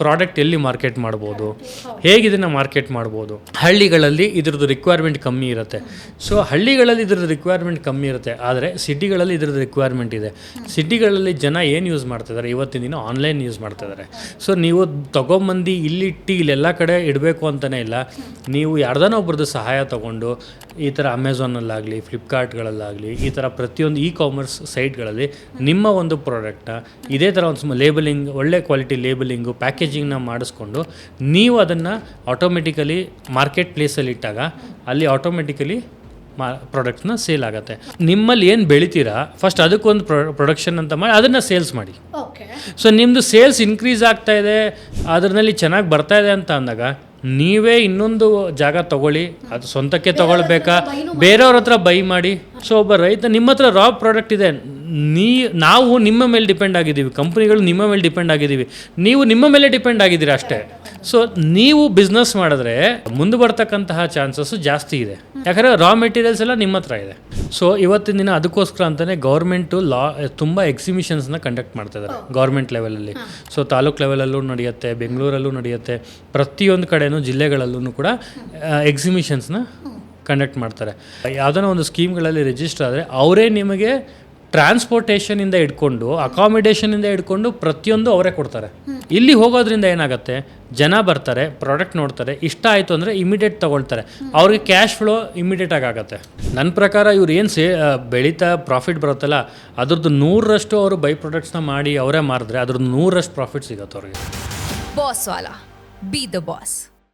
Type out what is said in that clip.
Product ಎಲ್ಲಿ market ಮಾಡ್ಬೋದು, ಹೇಗೆ ಇದನ್ನು ಮಾರ್ಕೆಟ್ ಮಾಡ್ಬೋದು, ಹಳ್ಳಿಗಳಲ್ಲಿ ಇದ್ರದ್ದು ರಿಕ್ವೈರ್ಮೆಂಟ್ ಕಮ್ಮಿ ಇರುತ್ತೆ. ಸೊ ಹಳ್ಳಿಗಳಲ್ಲಿ ಇದ್ರದ್ದು ರಿಕ್ವೈರ್ಮೆಂಟ್ ಕಮ್ಮಿ ಇರುತ್ತೆ, ಆದರೆ ಸಿಟಿಗಳಲ್ಲಿ ಇದ್ರದ್ದು ರಿಕ್ವೈರ್ಮೆಂಟ್ ಇದೆ. ಸಿಟಿಗಳಲ್ಲಿ ಜನ ಏನು ಯೂಸ್ ಮಾಡ್ತಿದ್ದಾರೆ? ಇವತ್ತಿನ ದಿನ ಆನ್ಲೈನ್ ಯೂಸ್ ಮಾಡ್ತಿದ್ದಾರೆ. ಸೊ ನೀವು ತಗೊಂಬಂದು ಇಲ್ಲಿಟ್ಟು ಇಲ್ಲೆಲ್ಲ ಕಡೆ ಇಡಬೇಕು ಅಂತಲೇ ಇಲ್ಲ. ನೀವು ಯಾರ್ದಾನ ಒಬ್ರದ್ದು ಸಹಾಯ ತಗೊಂಡು ಈ ಥರ ಅಮೆಝಾನಲ್ಲಾಗಲಿ ಫ್ಲಿಪ್ಕಾರ್ಟ್ಗಳಲ್ಲಾಗಲಿ ಈ ಥರ ಪ್ರತಿಯೊಂದು ಇ ಕಾಮರ್ಸ್ ಸೈಟ್ಗಳಲ್ಲಿ ನಿಮ್ಮ ಒಂದು ಪ್ರಾಡಕ್ಟ್ನ ಇದೇ ಥರ ಒಂದು ಲೇಬಲಿಂಗ್ ಒಳ್ಳೆ ಕ್ವಾಲಿಟಿ ಲೇಬಲಿಂಗು ಪ್ಯಾಕೇಜಿಂಗ್ನ ಮಾಡಿಸ್ಕೊಂಡು ನೀವು ಅದನ್ನು ಆಟೋಮೆಟಿಕಲಿ ಮಾರ್ಕೆಟ್ ಪ್ಲೇಸಲ್ಲಿ ಇಟ್ಟಾಗ ಅಲ್ಲಿ ಆಟೋಮೆಟಿಕಲಿ ಮಾ ಪ್ರಾಡಕ್ಟ್ನ ಸೇಲ್ ಆಗುತ್ತೆ. ನಿಮ್ಮಲ್ಲಿ ಏನು ಬೆಳಿತೀರಾ? ಫಸ್ಟ್ ಅದಕ್ಕೊಂದು ಪ್ರೊಡಕ್ಷನ್ ಅಂತ ಮಾಡಿ ಅದನ್ನು ಸೇಲ್ಸ್ ಮಾಡಿ. ಸೊ ನಿಮ್ಮದು ಸೇಲ್ಸ್ ಇನ್ಕ್ರೀಸ್ ಆಗ್ತಾ ಇದೆ ಅದರಲ್ಲಿ ಚೆನ್ನಾಗಿ ಬರ್ತಾ ಇದೆ ಅಂತ ಅಂದಾಗ ನೀವೇ ಇನ್ನೊಂದು ಜಾಗ ತಗೊಳ್ಳಿ ಅದು ಸ್ವಂತಕ್ಕೆ ತಗೊಳ್ಬೇಕಾ? ಬೇರೆಯವ್ರ ಹತ್ರ ಬೈ ಮಾಡಿ. ಸೊ ಒಬ್ಬ ರೈತ ನಿಮ್ಮ ಹತ್ರ ರಾ ಪ್ರಾಡಕ್ಟ್ ಇದೆ ನೀ, ನಾವು ನಿಮ್ಮ ಮೇಲೆ ಡಿಪೆಂಡ್ ಆಗಿದ್ದೀವಿ. ಕಂಪ್ನಿಗಳು ನಿಮ್ಮ ಮೇಲೆ ಡಿಪೆಂಡ್ ಆಗಿದ್ದೀವಿ. ನೀವು ನಿಮ್ಮ ಮೇಲೆ ಡಿಪೆಂಡ್ ಆಗಿದ್ದೀರಾ ಅಷ್ಟೇ. ಸೊ ನೀವು ಬಿಸ್ನೆಸ್ ಮಾಡಿದ್ರೆ ಮುಂದೆ ಬರ್ತಕ್ಕಂತಹ ಚಾನ್ಸಸ್ ಜಾಸ್ತಿ ಇದೆ. ಯಾಕಂದರೆ ರಾ ಮೆಟೀರಿಯಲ್ಸ್ ಎಲ್ಲ ನಿಮ್ಮ ಹತ್ರ ಇದೆ. ಸೊ ಇವತ್ತಿನ ದಿನ ಅದಕ್ಕೋಸ್ಕರ ಅಂತಲೇ ಗೌರ್ಮೆಂಟು ಲಾ ತುಂಬ ಎಕ್ಸಿಬಿಷನ್ಸ್ನ ಕಂಡಕ್ಟ್ ಮಾಡ್ತಿದ್ದಾರೆ ಗೌರ್ಮೆಂಟ್ ಲೆವೆಲಲ್ಲಿ ಸೊ ತಾಲೂಕ್ ಲೆವೆಲಲ್ಲೂ ನಡೆಯುತ್ತೆ, ಬೆಂಗಳೂರಲ್ಲೂ ನಡೆಯುತ್ತೆ. ಪ್ರತಿಯೊಂದು ಕಡೆಯೂ ಜಿಲ್ಲೆಗಳಲ್ಲೂ ಕೂಡ ಎಕ್ಸಿಬಿಷನ್ಸ್ನ ಕಂಡಕ್ಟ್ ಮಾಡ್ತಾರೆ. ಯಾವುದೋ ಒಂದು ಸ್ಕೀಮ್ಗಳಲ್ಲಿ ರಿಜಿಸ್ಟರ್ ಆದರೆ ಅವರೇ ನಿಮಗೆ ಟ್ರಾನ್ಸ್ಪೋರ್ಟೇಷನಿಂದ ಹಿಡ್ಕೊಂಡು ಅಕಾಮಿಡೇಷನಿಂದ ಹಿಡ್ಕೊಂಡು ಪ್ರತಿಯೊಂದು ಅವರೇ ಕೊಡ್ತಾರೆ. ಇಲ್ಲಿ ಹೋಗೋದ್ರಿಂದ ಏನಾಗುತ್ತೆ? ಜನ ಬರ್ತಾರೆ ಪ್ರಾಡಕ್ಟ್ ನೋಡ್ತಾರೆ, ಇಷ್ಟ ಆಯಿತು ಅಂದರೆ ಇಮಿಡಿಯೇಟ್ ತೊಗೊಳ್ತಾರೆ. ಅವ್ರಿಗೆ ಕ್ಯಾಶ್ ಫ್ಲೋ ಇಮಿಡಿಯೇಟಾಗಿ ಆಗುತ್ತೆ. ನನ್ನ ಪ್ರಕಾರ ಇವ್ರು ಏನು ಸೇ ಬೆಳೀತಾ ಪ್ರಾಫಿಟ್ ಬರುತ್ತಲ್ಲ, ಅದ್ರದ್ದು ನೂರರಷ್ಟು ಅವರು ಬೈ ಪ್ರಾಡಕ್ಟ್ಸ್ನ ಮಾಡಿ ಅವರೇ ಮಾರಿದ್ರೆ ಅದ್ರದ್ದು ನೂರರಷ್ಟು ಪ್ರಾಫಿಟ್ ಸಿಗುತ್ತೆ ಅವ್ರಿಗೆ. ಬಾಸ್ ವಾಲಾ ಬಿ ದ boss.